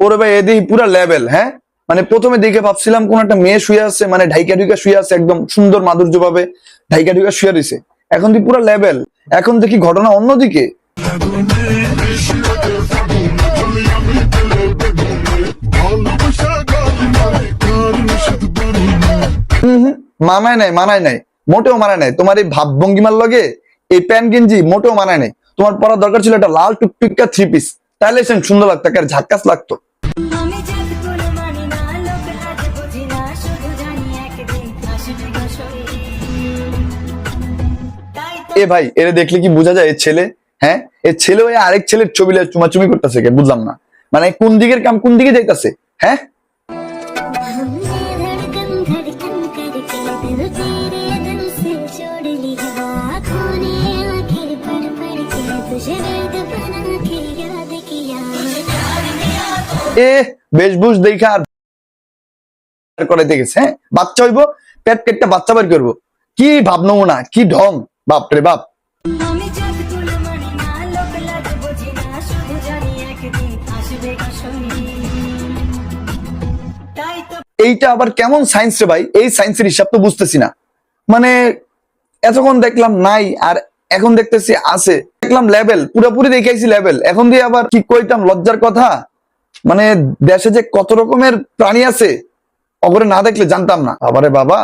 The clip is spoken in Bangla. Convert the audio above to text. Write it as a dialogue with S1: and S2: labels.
S1: ওরে ভাই, এদিকে পুরো লেভেল হ্যাঁ? মানে প্রথমে দেখে ভাবছিলাম কোন একটা মেয়ে শুয়ে আছে মানে ঢাইকা ঢুকা শুয়ে আছে, একদম সুন্দর মাধুর্য ভাবে ঢাইকা ঢুকা শুয়ে রয়েছে। এখন তুই পুরো লেভেল এখন দেখি ঘটনা অন্যদিকে। মানায় নাই মানায় নাই। মোটেও মানায় নাই। তোমার এই ভাব ভঙ্গিমার লগে এই প্যান্ট গেঞ্জি মোটেও মানায় নাই। তোমার পরা দরকার ছিল একটা লাল টুকটুকা থ্রি পিস তাহলে সে সুন্দর লাগতো আর ঝাক্কাস লাগতো।
S2: মানি
S1: এ ভাই এরে দেখলে কি বোঝা যায় এ ছেলে? হ্যাঁ? এ ছেলে ওই আরেক ছেলের ছবি চুমাচুমি করতেছে কে? বুঝলাম না। মানে কোন দিকের কাম কোন দিকে যাইতাছে? হ্যাঁ? এ বেশভূষ দেখা আর করাইতে গেছে হ্যাঁ? বাচ্চা হইব পেট কেটটা বাচ্চা বের করব। কি ভাব নমুনা কি ঢং বাপ এইটা আবার কেমন সায়েন্স রে ভাই? এই সায়েন্সের হিসাব তো বুঝতেছি না। মানে এতক্ষণ দেখলাম নাই আর এখন দেখতেছি আছে। দেখলাম লেভেল পুরোপুরি দেখেছি লেভেল এখন দিয়ে আবার কি কইতাম, লজ্জার কথা? মানে দেশে যে কত রকমের প্রাণী আছে, অগরে না দেখলে জানতাম না। আবারে বাবা